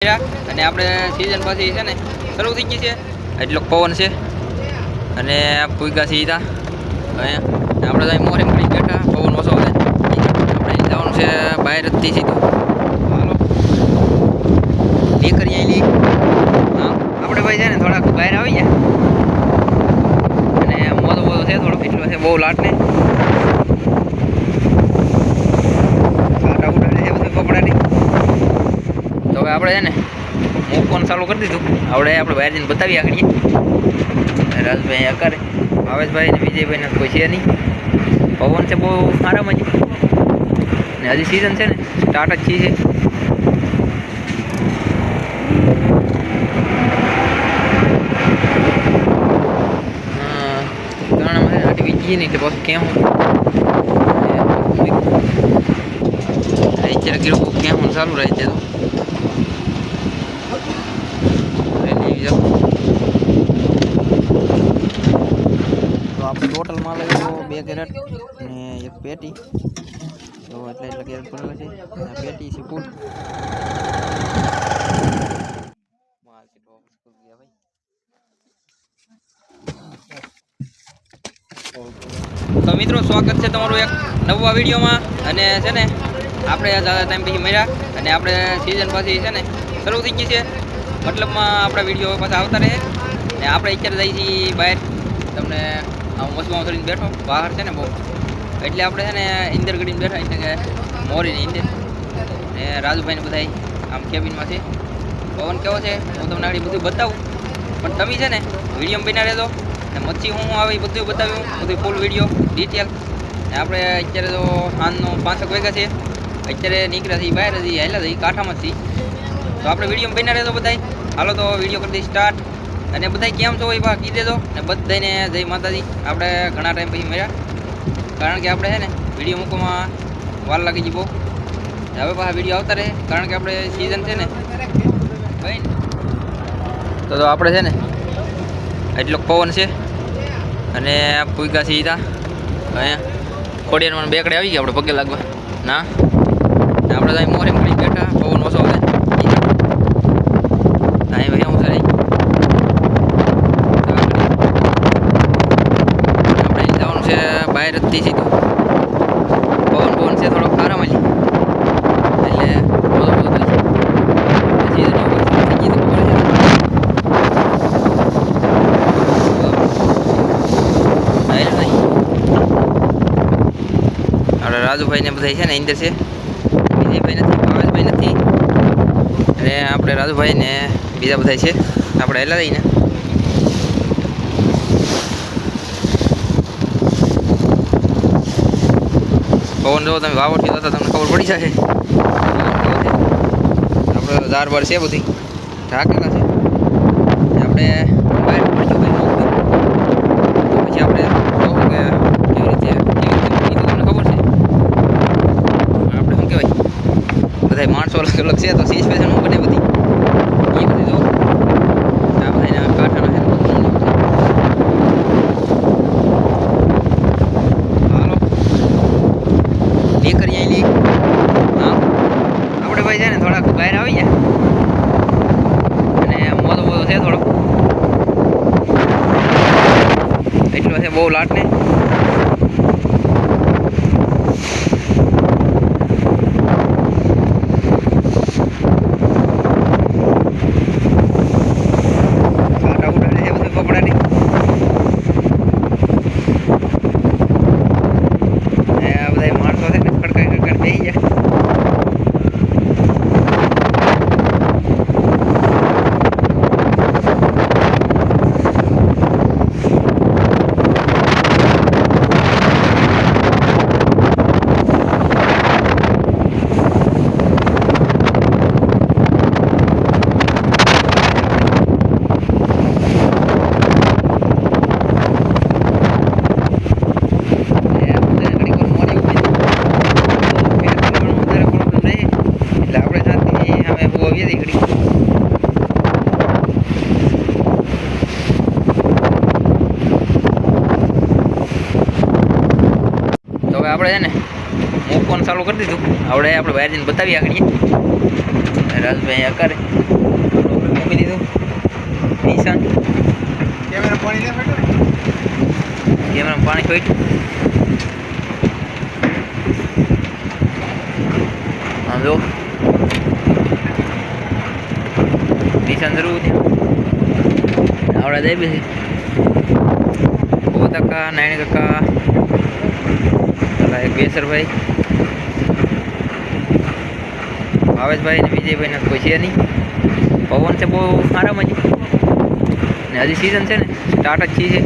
અને આપણે સિઝન પછી છે ને શરૂ થઈ ગઈ છે. એટલો પવન છે. અને પૂગા સીધા આપણે તો મોરે મળી બેઠા. પવન ઓછો છે. આપણે જવાનું છે બહાર જતી સીધું. હાલો. કરી આવી હા. આપણે ભાઈ છે ને થોડાક બહાર આવી ગયા. અને મોતો મોતો છે, થોડો એટલો છે. બહુ લાટ ને કાંટા ઉડાડે છે બધું કપડાની તો હવે આપણે છે ને મૂકવાનું ચાલુ કરી દીધું આપણે આપણે બહાર જઈને બતાવી આગળ રાજભાઈ અકારે ભાવેશભાઈ ને વિજયભાઈના કોઈ છે નહીં પવન છે બહુ સારામાં જ ને હજી સિઝન છે ને સ્ટાર્ટ જ છે વીજી નહીં પછી કેમ કેમ ચાલુ રહે છે તો તો આપણે ટોટલ માલ આવ્યો બે કેરેટ ને એક પેટી. તો એટલે એટલે કેરેટ ભરેલા છે. પેટી છે ફૂટ તો મિત્રો, સ્વાગત છે તમારું એક નવા વિડીયોમાં. અને છે ને, આપણે દાદા ટાઈમ પછી મળ્યા અને આપણે સિઝન પછી છે ને, શરૂ થઈ ગઈ છે. મતલબમાં આપણા વીડિયો પાછા આવતા રહે. ને આપણે અત્યારે જઈએ છીએ બહાર. તમને મસમાં ઉતરીને બેઠો. બહાર છે ને બહુ. એટલે આપણે છે ને ઇન્દર ગડીને બેઠા એટલે કે મોરીને ઇન્દર. ને રાજુભાઈને બધા આમ કેબિનમાં છે પવન કેવો છે? હું તમને આગળ બધું બતાવું. પણ તમે છે ને વીડિયો બના રહેજો. ને મચ્છી હું આવે બધું બતાવ્યું. બધું ફૂલ વીડિયો ડિટેલ ને આપણે અત્યારે તો સાંજનો પાંચક વાગ્યા છે. અત્યારે નીકળ્યા છીએ બહાર હજી હેલા છીએ, કાંઠામાં છીએ. તો આપણે વીડિયો બની રહેજો બધા હાલો તો વીડિયો કરી દઈએ સ્ટાર્ટ અને બધાય કેમ છો એ બા કહી દેજો. અને બધાને જય માતાજી. આપણે ઘણા ટાઈમ પછી મળ્યા. કારણ કે આપણે છે ને વીડિયો મૂકવામાં વાર લાગી ગઈ બહુ. હવે પાછા વીડિયો આવતા રહે. કારણ કે આપણે સિઝન છે ને. ભાઈ તો તો આપણે છે ને એટલો પવન છે. અને પૂગા સીધા અહીંયા ખોડિયારમાં બેકડે આવી ગયા આપણે પગે લાગવા. ના? આપણે મોરે મળી બેઠા પવન ઓછો છે અહીં ભાઈ હું સર આપણે અહીં જવાનું છે બહાર જતી સીધું પવન પવન છે થોડો આરામ જ એટલે બધું બધું થાય છે સીધું થઈ ગઈ તો ખબર છે હાલ નહીં આપણે રાજુભાઈ ને બધા છે ને, અંદર છે. વિજયભાઈ નથી ભાવેશભાઈ નથી. અને આપણે રાજુભાઈ ને બીજા બધા છે. આપણે હેલા રહીને પવન જો તમે વાવરથી જતા તમને ખબર પડી જશે. આપણે દાર બાર છે બધી. ઢાકેલા છે. આપણે બહાર પડશું ભાઈ પછી આપણે જોવું કે કેવી રીતે કેવી રીતે એ તો તમને ખબર છે આપણે શું કહેવાય બધા માણસો તો તો સિચ્યુએશન હું બને બધી. એ બધી જો. આ બધા એના કાંઠાના છે હાલો છે. હાલો. લી હા. આપણે ભાઈ છે ને થોડાક બહાર આવી ગયા. અને મોદો મોદો છે થોડો એટલો છે બહુ લાટ ને કાંટા ઉડાડે છે બધું કપડાની ને આ બધા માણસો છે ને ખડકાઈ ખડકાઈ બેસી જાય ને આ બધા ઘડીક વાર મોડી ઊભી હતી. ફેર કરવાનો વધારે problem રહે. એટલે આપણે શાંતિથી સામે ઊભા આવીએ છીએ ઘડીક. તો હવે આપણે છે ને મૂકવાનું ચાલુ કરી દીધું. આપણે આપણે બહાર જઈને બતાવી આગળ. રાજભાઈ આકારે મૂકી દીધું. નિશાન. કેમેરા પાણી કેમેરામાં પાણી છોટ્યું આમ જો. નિશાન જરૂર આવડા જાય બી ઓ કાકા નાયણ કાકા પેલા એક બેસરભાઈ. ભાવેશભાઈ ને વિજયભાઈ ને કોઈ છે નહીં. પવન છે બહુ સારા મજા ને હજી સિઝન છે ને સ્ટાર્ટ જ છે.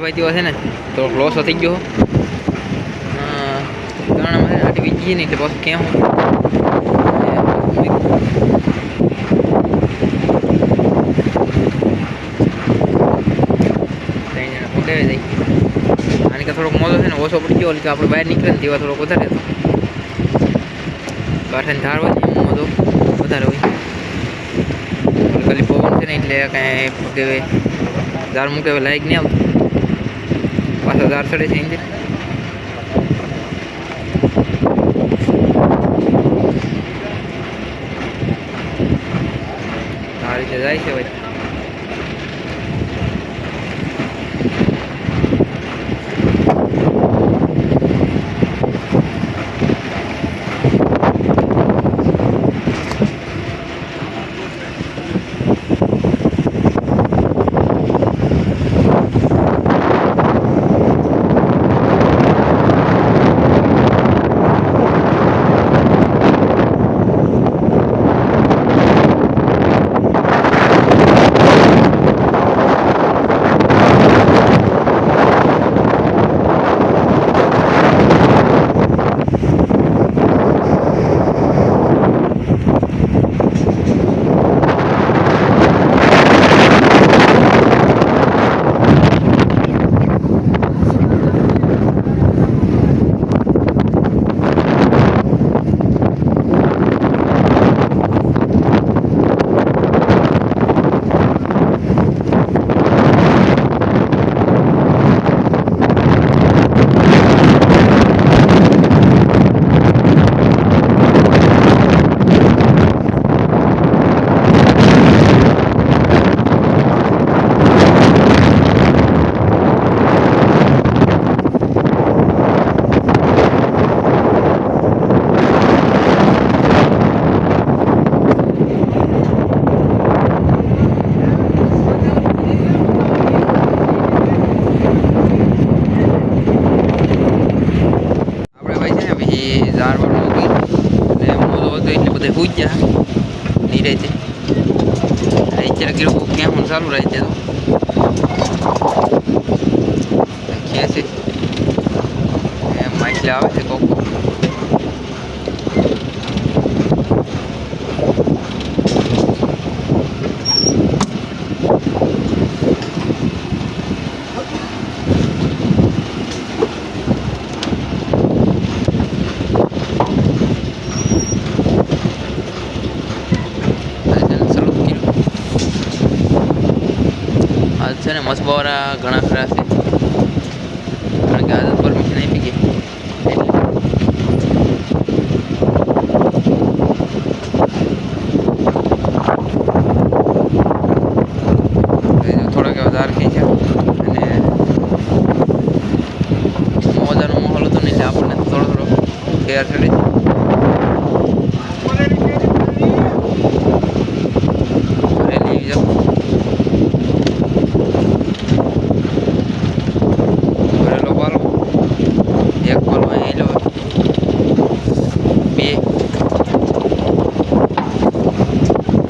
ભાઈ તેવા છે ને તો લોસ થઈ ગયો. ત્રણ આટી વીજી નહીં, એટલે કેમ. ક્યાં ત્રણ જણા પકડાવી દઈ આની કે થોડોક મોટો છે ને ઓછો પડી ગયો એટલે કે આપણે બહાર નીકળે ને તેવા થોડોક વધારે હતો કાંઠાની ધાર હોય ને તો વધારે હોય. ખાલી પવન છે ને એટલે કાંઈ કહેવાય ધાર મૂકે લાયક નહીં આવતું. પાછો ધાર ચડે છે ઇન્જિન જાય છે ભાઈ. પછી ઝાર મૂકી ને મોટો હતો એટલે બધે પૂજ જા નહીં રહે છે અત્યારે કીધું ક્યાં હું છે તો. ક્યાં એમ એટલે આવે છે કોકો આજે છે ને શરૂ કર્યું આજ છે ને મસબાવાળા ઘણા ખરા છે કારણ કે આદત પરમિશન આપી ગઈ એટલે એ જો થોડાક એવા ધાર ખેંચ્યા અને મોજાનો માહોલ હતો ને એટલે આપણને થોડો થોડો ફેર ચડે રેલી જાઓ ભરેલો પાલો એક પાલો અહીં લો બે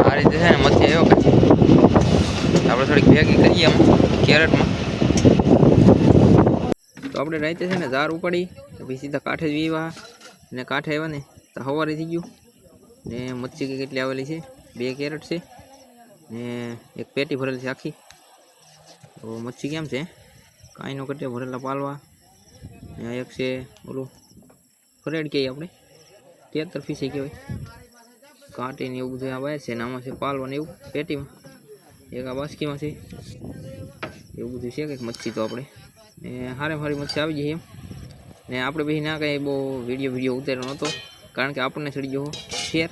આ રીતે છે ને મધ્ય આવ્યો પછી આપણે થોડીક ભેગી કરીએ આમ કેરેટમાં. તો આપણે રાતે છે ને ઝાર ઉપાડી પછી સીધા કાંઠે જ વીવા. ને કાંઠે આવ્યા ને, તો સવારે થઈ ગયું. ને મચ્છી કેટલી આવેલી છે, બે કેરેટ છે, ને એક પેટી ભરેલી છે આખી. તો મચ્છી કેમ છે? કાંઈનો કટે ભરેલા પાલવા. ને એક છે, ઓલું ફરેડ કહીએ આપણે. તેતર ફીસે કહેવાય. કાંટીને એવું બધું આવે છે ને આમાં છે પાલવા ને એવું, પેટીમાં. એક આ બાસ્કીમાં છે. એવું બધું છે કંઈક મચ્છી તો આપણે. ને હારે હારી મચ્છી આવી જઈએ ને આપણે પછી ના કાંઈ બહુ વીડિયો વીડિયો ઉતાર્યો નહોતો. કારણ કે આપણને ચડી ગયો શેર.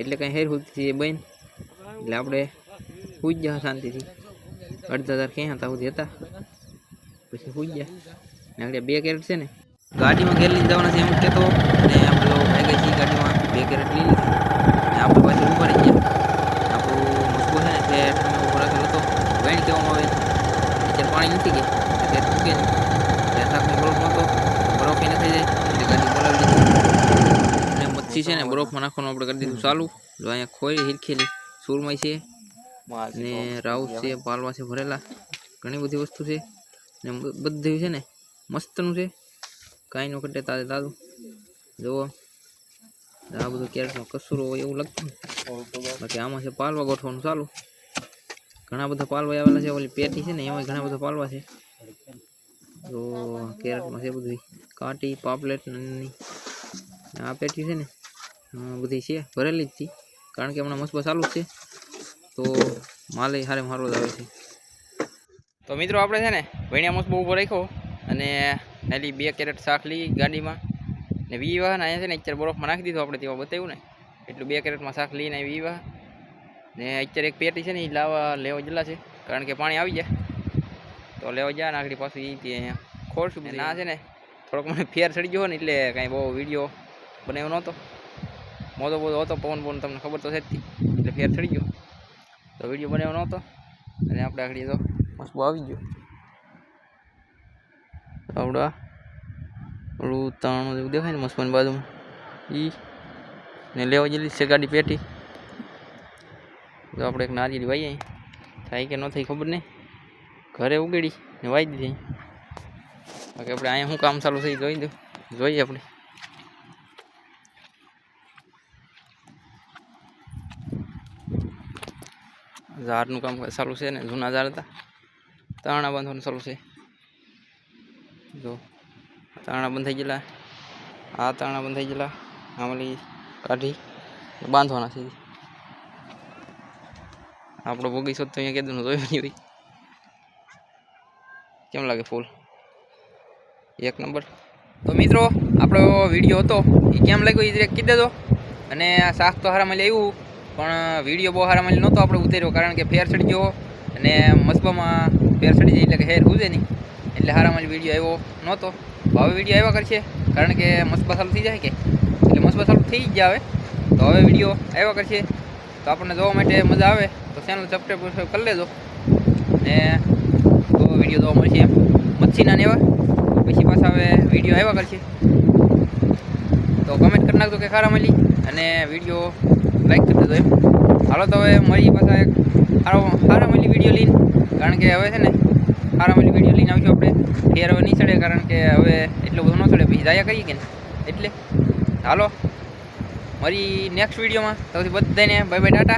એટલે કંઈ હેર સુધી બન એટલે આપણે સૂઈ ગયા શાંતિથી. અડધા હજાર ક્યાં હતા સુધી હતા. પછી સૂઈ ગયા. ને બે કેરેટ છે ને. ગાડીમાં ઘેર લઈને જવાના છે એમ કહેતો. ને આપણે ગાડીમાં. બે કેરેટ લઈ લીધી ને આપણે પાછું ઉપર રહી ગયા આપણું મુસ્કો છે ને તે ઠંડો ઉપર રાખેલો હતો વેણ કહેવામાં આવે અત્યારે પાણી નથી ગઈ અત્યારે મૂકે નહીં ત્યાં શાકનો બરફ નહોતો બરફ એને થઈ જાય એટલે ગાડી બોલાવી દીધી અને મચ્છી છે ને બરફમાં નાખવાનું આપણે કરી દીધું ચાલુ જો અહીંયા ખોઈ હિરખેલી સુરમઈ છે ને રાઉસ છે પાલવા છે ભરેલા ઘણી બધી વસ્તુ છે ને બધું છે ને મસ્તનું છે કાંઈ ન કટે તાજે તાજું જુઓ આ બધું કેરેટમાં કસૂરો હોય એવું લાગતું બાકી આમાં છે પાલવા ગોઠવાનું ચાલુ ઘણા બધા પાલવા આવેલા છે, ઓલી પેટી છે ને, એમાં ઘણા બધા પાલવા છે. તો કેરેટમાં છે બધું. કાટી, પાપલેટ આ પેટી છે ને બધી છે, ભરેલી જ હતી કારણ કે હમણાં મસ્બો ચાલુ છે. તો માલે હારે મારો આવે છે. તો મિત્રો આપણે છે ને, ભણ્યા મસ્ત બહુ ઊભો રાખ્યો. અને નાલી બે કેરેટ શાક લઈ ગાડીમાં. ને વી વાહ અહીંયા છે ને, અત્યારે બરફમાં નાખી દીધું આપણે, તેવા બતાવ્યું ને. એટલું બે કેરેટમાં શાક લઈને વી વાહ ને અત્યારે એક પેટી છે ને એ લાવવા લેવા જલા છે. કારણ કે પાણી આવી જાય. તો લેવા જાય ને આગળ પાછું એ અહીંયા ખોલશું ના છે ને થોડોક મને ફેર ચડી ગયો ને એટલે કાંઈ બહુ વીડિયો બનાવ્યો નહોતો. મોટો બોધો હતો પવન પવન તમને ખબર તો છે જ એટલે ફેર ચડી ગયો. તો વીડિયો બનાવ્યો નહોતો. અને આપણે આગળ તો મસ્ત આવી ગયો. આવડા. થોડું તાણું એવું દેખાય ને મસ્તની બાજુમાં. એ ને લેવા જેલી છે ગાડી પેટી. તો આપણે એક નારિયેળી વાઈએ. થાય કે ન થઈ ખબર નહીં. ઘરે ઉગેડી ને વાઈ દીધી. બાકી આપણે અહીંયા શું કામ ચાલુ થઈ જોઈ દઉં. જોઈએ આપણે. ઝાડનું કામ ચાલુ છે ને, જૂના ઝાડ હતા. તાણા બાંધવાનું ચાલુ છે. જો, તાણા બંધાઈ ગયેલા. આ તાણા બંધાઈ ગયેલા. આમલી કાઢી બાંધવાના છે. આપણો બગીચો તો અહીંયા કીધું જોયો નહીં હોય કેમ લાગે ફૂલ? એક નંબર. તો મિત્રો, આપણો વીડિયો હતો, એ કેમ લાગ્યો એ જરા કહી દેજો. અને શાક તો હારામાં આવ્યું, પણ વીડિયો બહુ હારામાં નહોતો આપણે ઉતાર્યો, કારણ કે ફેર ચડી ગયો. અને મસ્બામાં ફેર ચડી જાય એટલે કે હેર ઉજે નહીં. એટલે હારામાં વીડિયો આવ્યો નહોતો. હવે વીડિયો આવ્યા કરશે, કારણ કે મસ્બા ચાલુ થઈ જાય કે? એટલે મસ્બા ચાલુ થઈ જ હવે તો હવે વીડિયો આવ્યા કરશે. તો આપણને જોવા માટે મજા આવે. તો ચેનલ સબસ્ક્રાઈબ કરી લેજો. ને તો વીડિયો જોવા મળશે એમ. મચ્છીના ને એવા. પછી પાછા હવે વીડિયો આવ્યા કરશે. તો કમેન્ટ કરી નાખજો કે ખારા મળી. અને વીડિયો લાઈક કરી દેજો એમ. હાલો તો હવે મળી પાછા એક સારો સારા મળી વીડિયો લઈને. કારણ કે હવે છે ને સારા મળી વીડિયો લઈને આવશું આપણે. ફેર હવે નહીં ચડે કારણ કે હવે એટલું બધું ન ચડે. પછી જાયા કરીએ કે એટલે. હાલો. મારી નેક્સ્ટ વિડીયોમાં સૌથી બધાને બાય બાય ટાટા.